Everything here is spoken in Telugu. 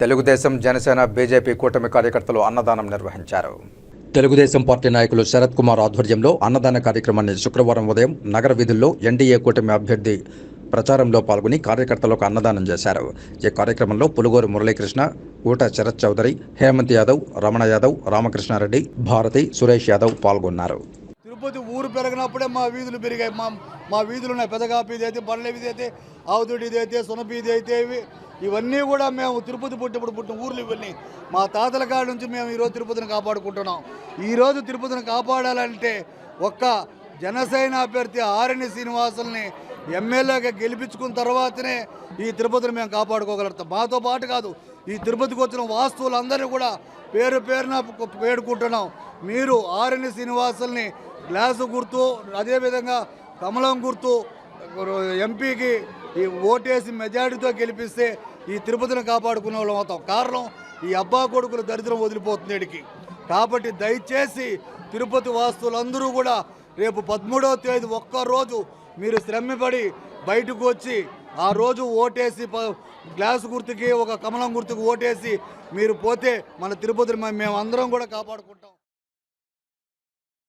తెలుగుదేశం జనసేన బీజేపీ కూటమి కార్యకర్తలు అన్నదానం నిర్వహించారు. తెలుగుదేశం పార్టీ నాయకులు శరత్ కుమార్ ఆధ్వర్యంలో అన్నదాన కార్యక్రమాన్ని శుక్రవారం ఉదయం నగర వీధుల్లో ఎన్డీఏ కూటమి అభ్యర్థి ప్రచారంలో పాల్గొని కార్యకర్తలకు అన్నదానం చేశారు. ఈ కార్యక్రమంలో పులుగోరు మురళీకృష్ణ ఊట శరత్ చౌదరి హేమంత్ యాదవ్ రమణ యాదవ్ రామకృష్ణారెడ్డి భారతి సురేష్ యాదవ్ పాల్గొన్నారు. తిరుపతి ఊరు పెరిగినప్పుడే మా వీధులు పెరిగాయి. మా మా వీధులు ఉన్నాయి పెదగాపీది అయితే బండ్ల వీధి అయితే ఆవుతుడిది అయితే సునపీది అయితే ఇవి ఇవన్నీ కూడా మేము తిరుపతి పుట్టినప్పుడు పుట్టిన ఊర్లు ఇవన్నీ. మా తాతల కాడ నుంచి మేము ఈరోజు తిరుపతిని కాపాడుకుంటున్నాం. ఈరోజు తిరుపతిని కాపాడాలంటే ఒక్క జనసేన అభ్యర్థి ఆరణి శ్రీనివాసుల్ని ఎమ్మెల్యేగా గెలిపించుకున్న తర్వాతనే ఈ తిరుపతిని మేము కాపాడుకోగలుగుతాం. మాతో పాటు కాదు ఈ తిరుపతికి వచ్చిన వాస్తువులందరినీ కూడా పేరు పేరున వేడుకుంటున్నాం మీరు ఆరణి శ్రీనివాసుల్ని గ్లాసు గుర్తు అదేవిధంగా కమలం గుర్తు ఎంపీకి ఈ ఓటేసి మెజారిటీతో గెలిపిస్తే ఈ తిరుపతిని కాపాడుకునే వాళ్ళం అవుతాం. కారణం ఈ అబ్బా కొడుకుల దరిద్రం వదిలిపోతుంది ఇడికి కాబట్టి దయచేసి తిరుపతి వాస్తులందరూ కూడా రేపు పదమూడవ తేదీ ఒక్కరోజు మీరు శ్రమపడి బయటకు వచ్చి ఆ రోజు ఓటేసి గ్లాస్ గుర్తుకి ఒక కమలం గుర్తుకి ఓటేసి మీరు పోతే మన తిరుపతిని మేము కూడా కాపాడుకుంటాం.